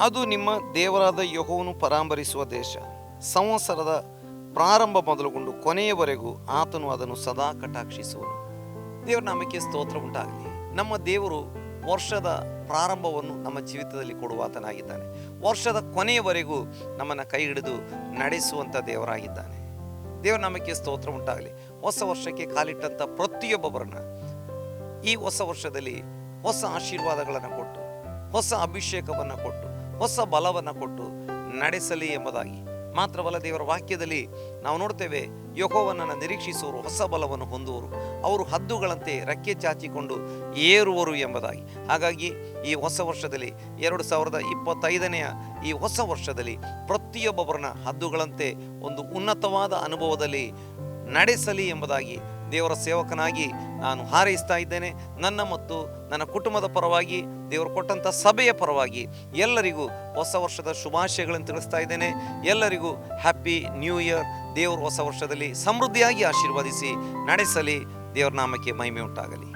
ಅದು ನಿಮ್ಮ ದೇವರಾದ ಯಹೋವನ್ನು ಪರಾಂಬರಿಸುವ ದೇಶ. ಸಂವತ್ಸರದ ಪ್ರಾರಂಭ ಮೊದಲುಗೊಂಡು ಕೊನೆಯವರೆಗೂ ಆತನು ಅದನ್ನು ಸದಾ ಕಟಾಕ್ಷಿಸುವನು. ದೇವರ ನಾಮಕ್ಕೆ ಸ್ತೋತ್ರ ಉಂಟಾಗಲಿ. ನಮ್ಮ ದೇವರು ವರ್ಷದ ಪ್ರಾರಂಭವನ್ನು ನಮ್ಮ ಜೀವಿತದಲ್ಲಿ ಕೊಡುವಾತನಾಗಿದ್ದಾನೆ. ವರ್ಷದ ಕೊನೆಯವರೆಗೂ ನಮ್ಮನ್ನು ಕೈ ಹಿಡಿದು ನಡೆಸುವಂಥ ದೇವರಾಗಿದ್ದಾನೆ. ದೇವರ ನಾಮಕ್ಕೆ ಸ್ತೋತ್ರ ಉಂಟಾಗಲಿ. ಹೊಸ ವರ್ಷಕ್ಕೆ ಕಾಲಿಟ್ಟಂಥ ಪ್ರತಿಯೊಬ್ಬರನ್ನ ಈ ಹೊಸ ವರ್ಷದಲ್ಲಿ ಹೊಸ ಆಶೀರ್ವಾದಗಳನ್ನು ಕೊಟ್ಟು, ಹೊಸ ಅಭಿಷೇಕವನ್ನು ಕೊಟ್ಟು ಹೊಸ ಬಲವನ್ನು ಕೊಟ್ಟು ನಡೆಸಲಿ ಎಂಬುದಾಗಿ. ಮಾತ್ರವಲ್ಲ ದೇವರ ವಾಕ್ಯದಲ್ಲಿ ನಾವು ನೋಡ್ತೇವೆ, ಯಹೋವನನ್ನು ನಿರೀಕ್ಷಿಸುವರು ಹೊಸ ಬಲವನ್ನು ಹೊಂದುವರು. ಅವರು ಹದ್ದುಗಳಂತೆ ರೆಕ್ಕೆ ಚಾಚಿಕೊಂಡು ಏರುವರು ಎಂಬುದಾಗಿ. ಹಾಗಾಗಿ ಈ ಹೊಸ ವರ್ಷದಲ್ಲಿ, ಎರಡು ಸಾವಿರದ ಇಪ್ಪತ್ತೈದನೆಯ ಈ ಹೊಸ ವರ್ಷದಲ್ಲಿ ಪ್ರತಿಯೊಬ್ಬೊಬ್ಬರನ್ನ ಹದ್ದುಗಳಂತೆ ಒಂದು ಉನ್ನತವಾದ ಅನುಭವದಲ್ಲಿ ನಡೆಸಲಿ ಎಂಬುದಾಗಿ ದೇವರ ಸೇವಕನಾಗಿ ನಾನು ಹಾರೈಸ್ತಾ ಇದ್ದೇನೆ. ನನ್ನ ಮತ್ತು ನನ್ನ ಕುಟುಂಬದ ಪರವಾಗಿ, ದೇವರು ಕೊಟ್ಟಂಥ ಸಭೆಯ ಪರವಾಗಿ ಎಲ್ಲರಿಗೂ ಹೊಸ ವರ್ಷದ ಶುಭಾಶಯಗಳನ್ನು ತಿಳಿಸ್ತಾ ಇದ್ದೇನೆ. ಎಲ್ಲರಿಗೂ ಹ್ಯಾಪಿ ನ್ಯೂ ಇಯರ್ ದೇವರು ಹೊಸ ವರ್ಷದಲ್ಲಿ ಸಮೃದ್ಧಿಯಾಗಿ ಆಶೀರ್ವದಿಸಿ, ನಡೆಸಲಿ. ದೇವರ ನಾಮಕ್ಕೆ ಮಹಿಮೆ ಉಂಟಾಗಲಿ